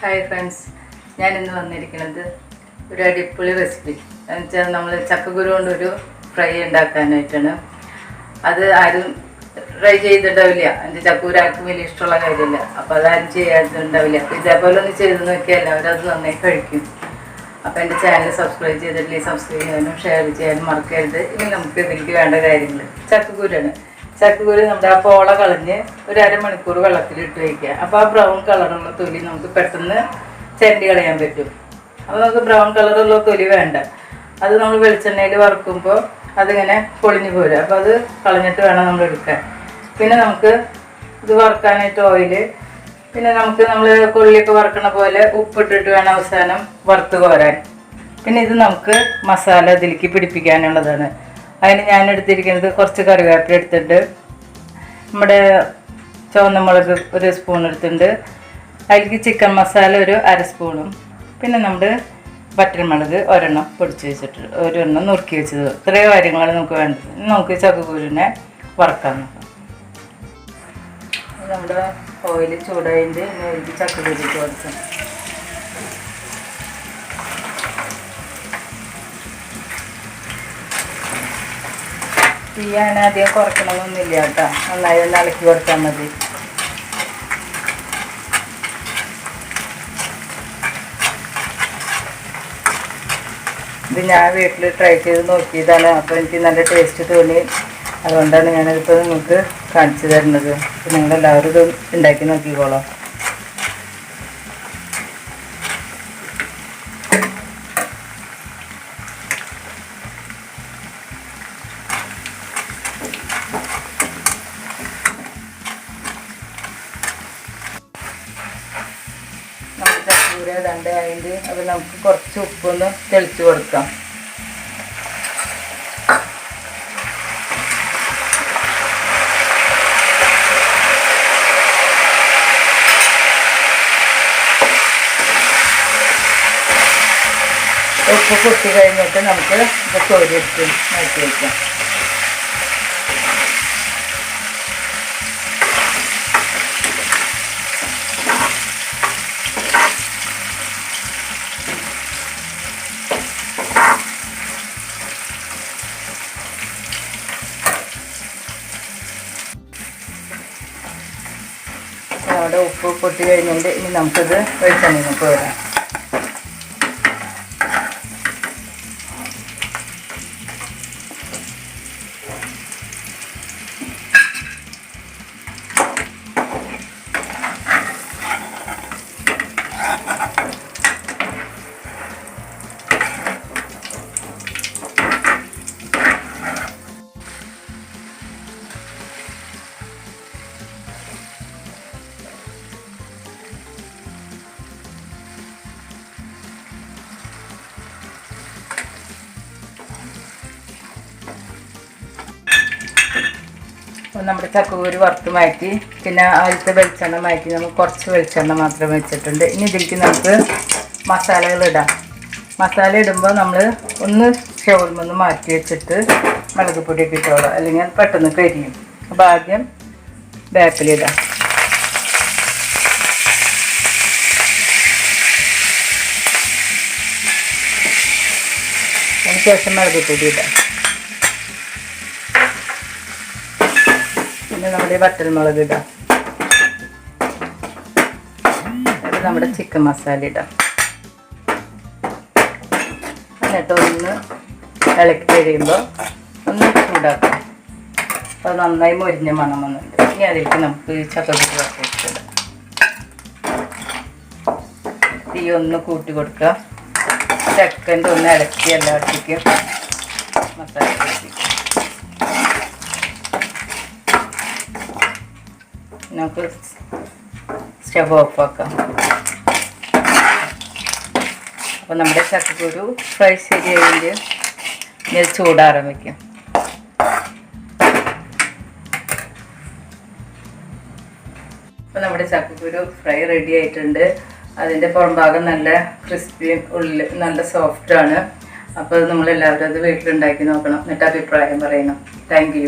Hi friends ഞാൻ ഇന്ന് വന്നിരിക്കുന്നത് ഒരു അടിപൊളി റെസിപ്പി എന്ന് വെച്ചാൽ നമ്മൾ ചക്കക്കുരു കൊണ്ടൊരു ഫ്രൈ ഉണ്ടാക്കാനായിട്ടാണ്. അത് ആരും ട്രൈ ചെയ്തിട്ടുണ്ടാവില്ല. എന്റെ ചക്കൂര് ആർക്കും വലിയ ഇഷ്ടമുള്ള കാര്യമില്ല. അപ്പോൾ അതാരും ചെയ്യാതുണ്ടാവില്ല അപ്പോൾ ഇതേപോലെ ഒന്ന് ചെയ്ത് നോക്കിയാൽ എല്ലാവരും അത് നന്നായി കഴിക്കും. അപ്പോൾ എന്റെ ചാനൽ സബ്സ്ക്രൈബ് ചെയ്തിട്ടില്ലെങ്കിൽ സബ്സ്ക്രൈബ് ചെയ്യാനും ഷെയർ ചെയ്യാനും മറക്കരുത്. ഇനി നമുക്ക് ഇതിലേക്ക് വേണ്ട കാര്യങ്ങൾ. ചക്കക്കുരാണ് ചക്കക്കുരു നമ്മുടെ ആ പോള കളഞ്ഞ് ഒരു അരമണിക്കൂർ വെള്ളത്തിലിട്ട് വയ്ക്കുക അപ്പോൾ ആ ബ്രൗൺ കളറുള്ള തൊലി നമുക്ക് പെട്ടെന്ന് ചെണ്ടി കളയാൻ പറ്റും. അപ്പോൾ നമുക്ക് ബ്രൗൺ കളറുള്ള തൊലി വേണ്ട. അത് നമ്മൾ വെളിച്ചെണ്ണയിൽ വറുക്കുമ്പോൾ അതിങ്ങനെ പൊളിഞ്ഞു പോരും അപ്പോൾ അത് കളഞ്ഞിട്ട് വേണം നമ്മൾ എടുക്കാൻ. പിന്നെ നമുക്ക് ഇത് വറുക്കാനായിട്ട് ഓയിൽ പിന്നെ നമുക്ക് നമ്മൾ കൊള്ളിയൊക്കെ വറുക്കണ പോലെ ഉപ്പിട്ടിട്ട് വേണം അവസാനം വറുത്ത് കോരാൻ. പിന്നെ ഇത് നമുക്ക് മസാല ഇതിലേക്ക് പിടിപ്പിക്കാനുള്ളതാണ്. അതിന് ഞാൻ എടുത്തിരിക്കുന്നത് കുറച്ച് കറിവേപ്പില എടുത്തിട്ടുണ്ട്. നമ്മുടെ ചുവന്ന മുളക് ഒരു സ്പൂൺ എടുത്തിട്ടുണ്ട്. അതിലേക്ക് ചിക്കൻ മസാല ഒരു അര സ്പൂണും പിന്നെ നമ്മുടെ വറ്റൽമുളക് ഒരെണ്ണം പൊടിച്ച് വെച്ചിട്ട് ഒരെണ്ണം നുറുക്കി വെച്ചത്. ഇത്രയും കാര്യങ്ങളാണ് നമുക്ക് വേണ്ടത്. നമുക്ക് ചക്കക്കൂരിനെ വറക്കാൻ നോക്കാം. നമ്മുടെ ഓയിൽ ചൂടായിട്ട് ഇതിലേക്ക് ചക്കക്കൂരിട്ട് കൊടുക്കാം. തീയാണ് അധികം കുറയ്ക്കണമെന്നൊന്നുമില്ല കേട്ടോ. നന്നായി ഒന്ന് ഇളക്കി കൊടുത്താൽ മതി. ഇത് ഞാൻ വീട്ടിൽ ട്രൈ ചെയ്ത് നോക്കിയതാണ്. അപ്പോൾ എനിക്ക് നല്ല ടേസ്റ്റ് തോന്നി. അതുകൊണ്ടാണ് ഞാനിപ്പോൾ നിങ്ങൾക്ക് കാണിച്ചു തരുന്നത്. അപ്പോൾ നിങ്ങളെല്ലാവരും ഇത് ഉണ്ടാക്കി നോക്കിക്കോളാം. രണ്ട് അതിന്റെ അത് നമുക്ക് കുറച്ച് ഉപ്പൊന്ന് തെളിച്ച് കൊടുക്കാം. ഉപ്പ് കുത്തി കഴിഞ്ഞിട്ട് നമുക്ക് ഇത് കോരിയെടുത്ത് മാറ്റി വയ്ക്കാം അവിടെ ഉപ്പ് പൊട്ടി കഴിഞ്ഞിട്ട് ഇനി നമുക്കിത് വെളിച്ചെണ്ണയിൽ പോരാം അപ്പോൾ നമ്മുടെ ചക്കക്കൂര് വറുത്ത് മാറ്റി പിന്നെ ആദ്യത്തെ വെളിച്ചെണ്ണ മാറ്റി നമുക്ക് കുറച്ച് വെളിച്ചെണ്ണ മാത്രം വെച്ചിട്ടുണ്ട്. ഇനി ഇതിലേക്ക് നമുക്ക് മസാലകൾ ഇടാം. മസാല ഇടുമ്പോൾ നമ്മൾ ഒന്ന് ഷവർമൊന്ന് മാറ്റി വെച്ചിട്ട് മുളക് പൊടിയൊക്കെ ഇട്ടോളാം. അല്ലെങ്കിൽ പെട്ടെന്ന് കരിയും. അപ്പോൾ ആദ്യം വേപ്പിലിടാം അതിന് ശേഷം മുളക് പൊടി ഇടാം. നമ്മുടെ വറ്റൽമുളക് ഇടാം. അത് നമ്മുടെ ചിക്കൻ മസാല ഇടാം. എന്നിട്ട് ഒന്ന് ഇളക്കി കഴിയുമ്പോൾ ഒന്ന് ചൂടാക്കാം. അപ്പോൾ നന്നായി മൊരിഞ്ഞ മണം വന്നിട്ടുണ്ട്. ഇനി അതിലേക്ക് നമുക്ക് ചക്കക്കുരു വറുത്തിടാം തീ ഒന്ന് കൂട്ടി കൊടുക്കുക. സെക്കൻഡ് ഒന്ന് ഇളക്കി എല്ലാവർക്കും മസാല പിടിപ്പിക്കുക നമുക്ക് സ്റ്റവ് ഓഫാക്കാം അപ്പോൾ നമ്മുടെ ചക്കക്കുരു ഫ്രൈ ശരി കഴിഞ്ഞ് ഇനി അത് ചൂടാറാൻ വയ്ക്കാം അപ്പോൾ നമ്മുടെ ചക്കക്കുരു ഫ്രൈ റെഡി ആയിട്ടുണ്ട്. അതിന്റെ പുറംഭാഗം നല്ല ക്രിസ്പിയും ഉള്ളിൽ നല്ല സോഫ്റ്റാണ് അപ്പോൾ നമ്മളെല്ലാവരും അത് വീട്ടിലുണ്ടാക്കി നോക്കണം. എന്നിട്ട് അഭിപ്രായം പറയണം. താങ്ക്